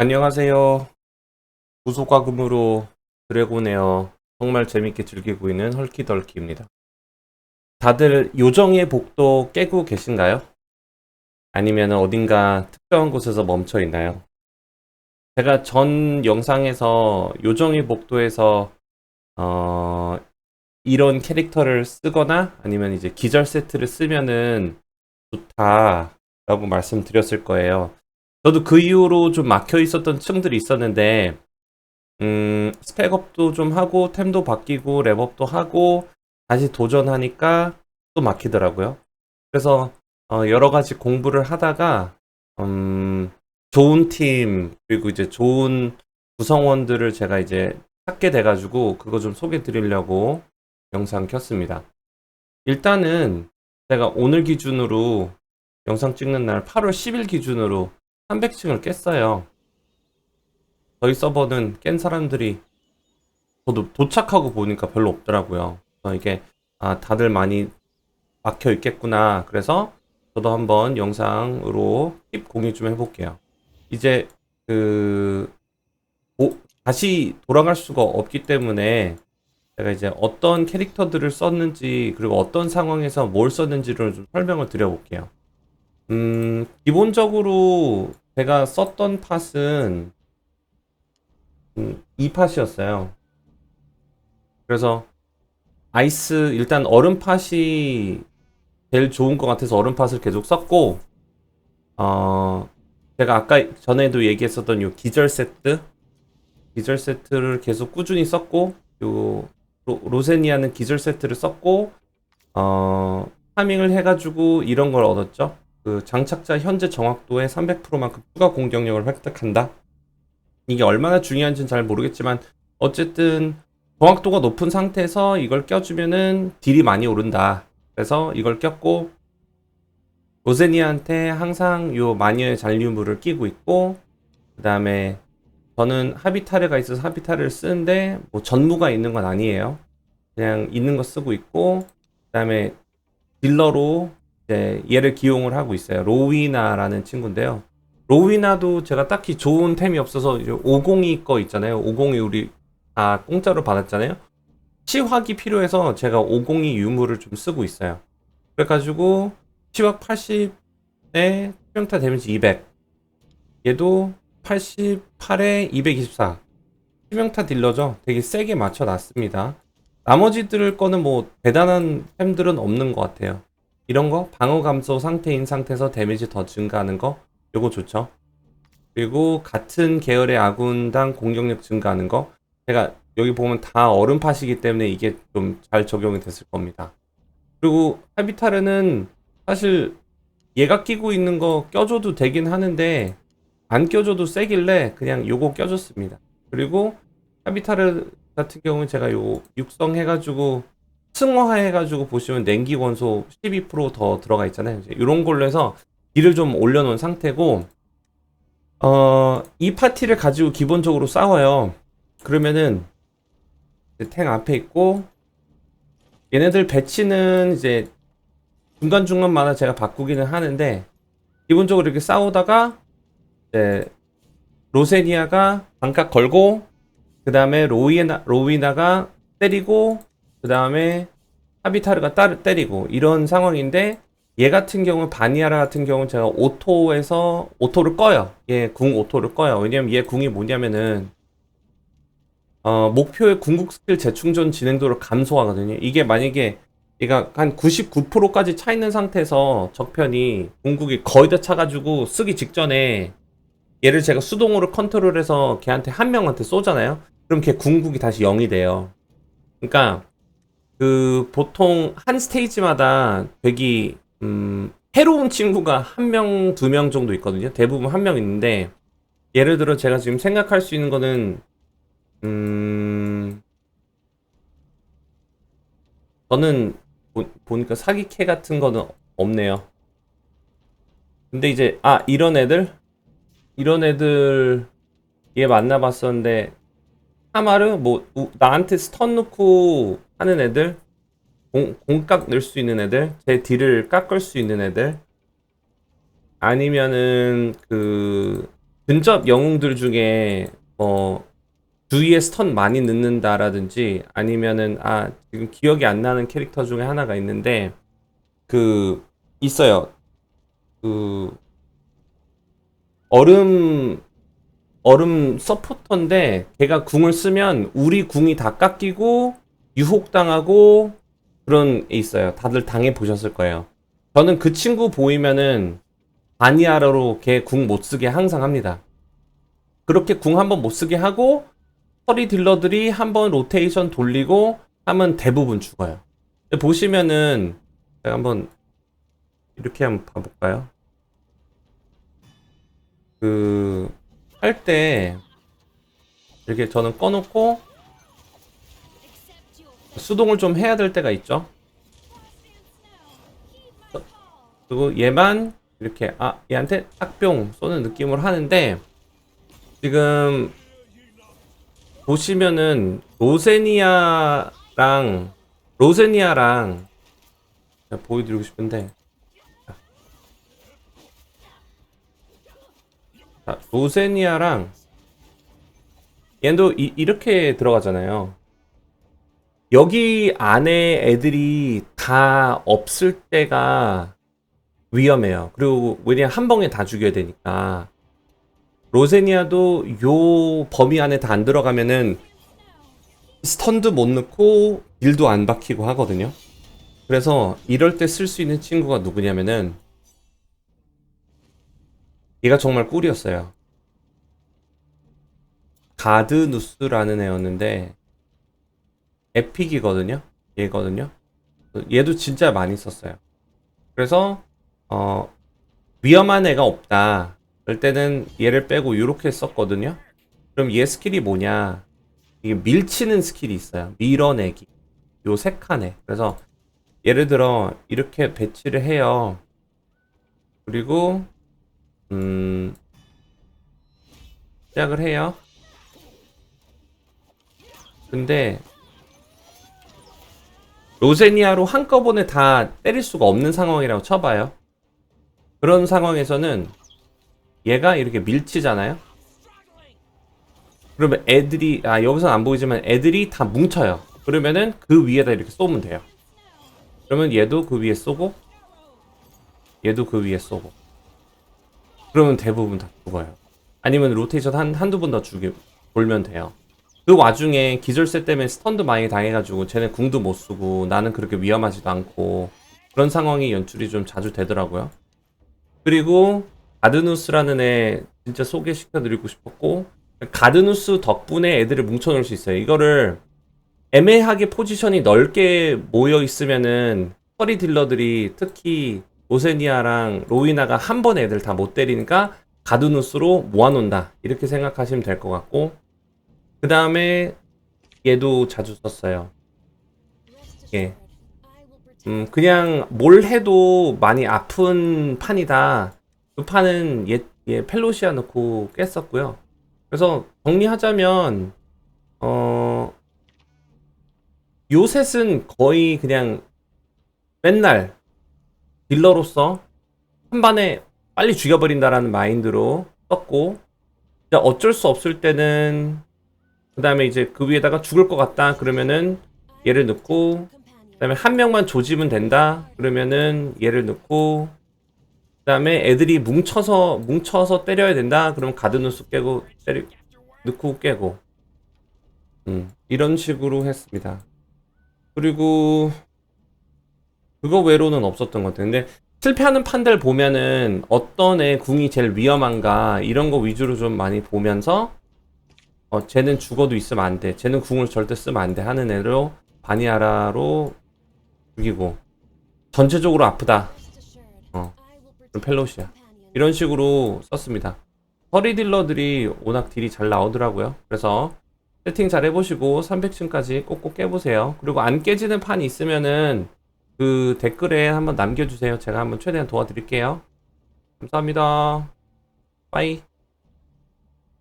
안녕하세요. 구소과금으로 드래곤에어 정말 재밌게 즐기고 있는 헐키덜키입니다. 다들 요정의 복도 깨고 계신가요? 아니면 어딘가 특별한 곳에서 멈춰 있나요? 제가 전 영상에서 요정의 복도에서 어, 이런 캐릭터를 쓰거나 아니면 이제 기절 세트를 쓰면은 좋다라고 말씀드렸을 거예요. 저도 그 이후로 좀 막혀 있었던 층들이 있었는데, 음, 스펙업도 좀 하고, 템도 바뀌고, 랩업도 하고, 다시 도전하니까 또 막히더라고요. 그래서, 어, 여러 가지 공부를 하다가, 음, 좋은 팀, 그리고 이제 좋은 구성원들을 제가 이제 찾게 돼가지고, 그거 좀 소개 드리려고 영상 켰습니다. 일단은, 제가 오늘 기준으로, 영상 찍는 날 8월 10일 기준으로 300층을 깼어요. 저희 서버는 깬 사람들이 저도 도착하고 보니까 별로 없더라고요. 이게 아 다들 많이 막혀 있겠구나. 그래서 저도 한번 영상으로 팁 공유 좀 해볼게요. 이제 그 오- 다시 돌아갈 수가 없기 때문에 제가 이제 어떤 캐릭터들을 썼는지 그리고 어떤 상황에서 뭘 썼는지를 좀 설명을 드려볼게요. 음, 기본적으로 제가 썼던 팟은 음, 이 팟이었어요. 그래서 아이스 일단 얼음 팟이 제일 좋은 것 같아서 얼음 팟을 계속 썼고 어 제가 아까 전에도 얘기했었던 요 기절 세트 기절 세트를 계속 꾸준히 썼고 요 로, 로세니아는 기절 세트를 썼고 어 파밍을 해가지고 이런 걸 얻었죠. 그 장착자 현재 정확도의 300%만큼 추가 공격력을 획득한다. 이게 얼마나 중요한지는 잘 모르겠지만 어쨌든 정확도가 높은 상태에서 이걸 껴주면은 딜이 많이 오른다. 그래서 이걸 꼈고 로제니아한테 항상 요 마녀의 잔류물을 끼고 있고 그 다음에 저는 하비타르가 있어서 하비타르를 쓰는데 뭐 전무가 있는 건 아니에요. 그냥 있는 거 쓰고 있고 그 다음에 딜러로 이제 얘를 기용을 하고 있어요. 로위나라는 친구인데요. 로위나도 제가 딱히 좋은 템이 없어서 502 거 있잖아요. 502 우리 다 공짜로 받았잖아요. 치확이 필요해서 제가 502 유물을 좀 쓰고 있어요. 그래가지고 치확 80에 수명타 데미지 200. 얘도 88에 224. 치명타 딜러죠. 되게 세게 맞춰 놨습니다. 나머지들 거는 뭐 대단한 템들은 없는 것 같아요. 이런 거 방어 감소 상태인 상태에서 데미지 더 증가하는 거 요거 좋죠. 그리고 같은 계열의 아군당 공격력 증가하는 거 제가 여기 보면 다 얼음 팟이기 때문에 이게 좀 잘 적용이 됐을 겁니다. 그리고 하비타르는 사실 얘가 끼고 있는 거 껴줘도 되긴 하는데 안 껴줘도 세길래 그냥 요거 껴줬습니다. 그리고 하비타르 같은 경우는 제가 요거 육성해가지고 승화해가지고 보시면 냉기 원소 12%더 들어가 있잖아요. 이런 걸로 해서 딜을 좀 올려놓은 상태고, 어, 이 파티를 가지고 기본적으로 싸워요. 그러면은, 탱 앞에 있고, 얘네들 배치는 이제 중간중간마다 제가 바꾸기는 하는데, 기본적으로 이렇게 싸우다가, 이제, 로세니아가 반각 걸고, 그 다음에 로이나, 로이나가 때리고, 그 다음에 하비타르가 따를 때리고 이런 상황인데 얘 같은 경우는 바니아라 같은 경우는 제가 오토에서 오토를 꺼요. 얘 궁 오토를 꺼요. 왜냐면 얘 궁이 뭐냐면은 어, 목표의 궁극 스킬 재충전 진행도를 감소하거든요. 이게 만약에 얘가 한 99%까지 차 있는 상태에서 적편이 궁극이 거의 다 차가지고 쓰기 직전에 얘를 제가 수동으로 컨트롤해서 걔한테 한 명한테 쏘잖아요. 그럼 걔 궁극이 다시 0이 돼요. 그러니까 그 보통 한 스테이지마다 되게 음 해로운 친구가 한 명, 두 명 정도 있거든요. 대부분 한 명 있는데 예를 들어 제가 지금 생각할 수 있는 거는 음 저는 보, 보니까 사기캐 같은 거는 없네요. 근데 이제 아 이런 애들 이런 애들 얘 만나봤었는데 하마르 뭐 우- 나한테 스턴 넣고 하는 애들 공, 공깍 넣을 수 있는 애들 제 딜을 깎을 수 있는 애들 아니면은 그 근접 영웅들 중에 뭐 주위에 스턴 많이 넣는다라든지 아니면은 아 지금 기억이 안 나는 캐릭터 중에 하나가 있는데 그 있어요. 그 얼음 얼음 서포터인데 걔가 궁을 쓰면 우리 궁이 다 깎이고 유혹당하고 그런 애 있어요. 다들 당해 보셨을 거예요. 저는 그 친구 보이면은 바니아라로 걔 궁 못 쓰게 항상 합니다. 그렇게 궁 한번 못 쓰게 하고 서리 딜러들이 한번 로테이션 돌리고 하면 대부분 죽어요. 보시면은 제가 한번 이렇게 한번 봐볼까요? 그 할 때 이렇게 저는 꺼놓고 수동을 좀 해야 될 때가 있죠. 그리고 얘만 이렇게 아 얘한테 딱뿅 쏘는 느낌으로 하는데 지금 보시면은 로세니아랑 로세니아랑 보여드리고 싶은데 자, 로세니아랑 얘도 이, 이렇게 들어가잖아요. 여기 안에 애들이 다 없을 때가 위험해요. 그리고 왜냐면 한 방에 다 죽여야 되니까. 로세니아도 요 범위 안에 다 안 들어가면은 스턴도 못 넣고 딜도 안 박히고 하거든요. 그래서 이럴 때 쓸 수 있는 친구가 누구냐면은 얘가 정말 꿀이었어요. 가드누스라는 애였는데 에픽이거든요. 얘거든요. 얘도 진짜 많이 썼어요. 그래서 어 위험한 애가 없다. 그럴 때는 얘를 빼고 이렇게 썼거든요. 그럼 얘 스킬이 뭐냐? 이게 밀치는 스킬이 있어요. 밀어내기. 요 세 칸에. 그래서 예를 들어 이렇게 배치를 해요. 그리고 음 시작을 해요. 근데 로제니아로 한꺼번에 다 때릴 수가 없는 상황이라고 쳐봐요. 그런 상황에서는 얘가 이렇게 밀치잖아요. 그러면 애들이 아 여기서는 안 보이지만 애들이 다 뭉쳐요. 그러면은 그 위에다 이렇게 쏘면 돼요. 그러면 얘도 그 위에 쏘고 얘도 그 위에 쏘고 그러면 대부분 다 죽어요. 아니면 로테이션 한 한두 번 더 죽이 돌면 돼요. 그 와중에 기절세 때문에 스턴도 많이 당해가지고 쟤네 궁도 못 쓰고 나는 그렇게 위험하지도 않고 그런 상황이 연출이 좀 자주 되더라고요. 그리고 가드누스라는 애 진짜 소개시켜드리고 싶었고 가드누스 덕분에 애들을 뭉쳐놓을 수 있어요. 이거를 애매하게 포지션이 넓게 모여 있으면은 허리 딜러들이 특히 오세니아랑 로이나가 한 번에 애들 다 못 때리니까 가드누스로 모아놓는다 이렇게 생각하시면 될 것 같고 그 다음에 얘도 자주 썼어요. 예. 음, 그냥 뭘 해도 많이 아픈 판이다. 그 판은 얘, 얘 펠로시아 넣고 깼었고요. 그래서 정리하자면, 어, 요 셋은 거의 그냥 맨날 딜러로서 한 반에 빨리 죽여버린다라는 마인드로 썼고, 어쩔 수 없을 때는 그 다음에 이제 그 위에다가 죽을 것 같다. 그러면은 얘를 넣고 그 다음에 한 명만 조지면 된다. 그러면은 얘를 넣고 그 다음에 애들이 뭉쳐서 뭉쳐서 때려야 된다. 그러면 가드누스 깨고 때리 넣고 깨고. 음, 이런 식으로 했습니다. 그리고 그거 외로는 없었던 것 같아요. 근데 실패하는 판들 보면은 어떤 애 궁이 제일 위험한가 이런 거 위주로 좀 많이 보면서 어, 쟤는 죽어도 있으면 안 돼. 쟤는 궁을 절대 쓰면 안 돼. 하는 애로 바니아라로 죽이고 전체적으로 아프다. 어, 그럼 펠로시야. 이런 식으로 썼습니다. 허리 딜러들이 워낙 딜이 잘 나오더라고요. 그래서 세팅 잘 해보시고 300층까지 꼭꼭 깨보세요. 그리고 안 깨지는 판이 있으면은 그 댓글에 한번 남겨주세요. 제가 한번 최대한 도와드릴게요. 감사합니다. 빠이.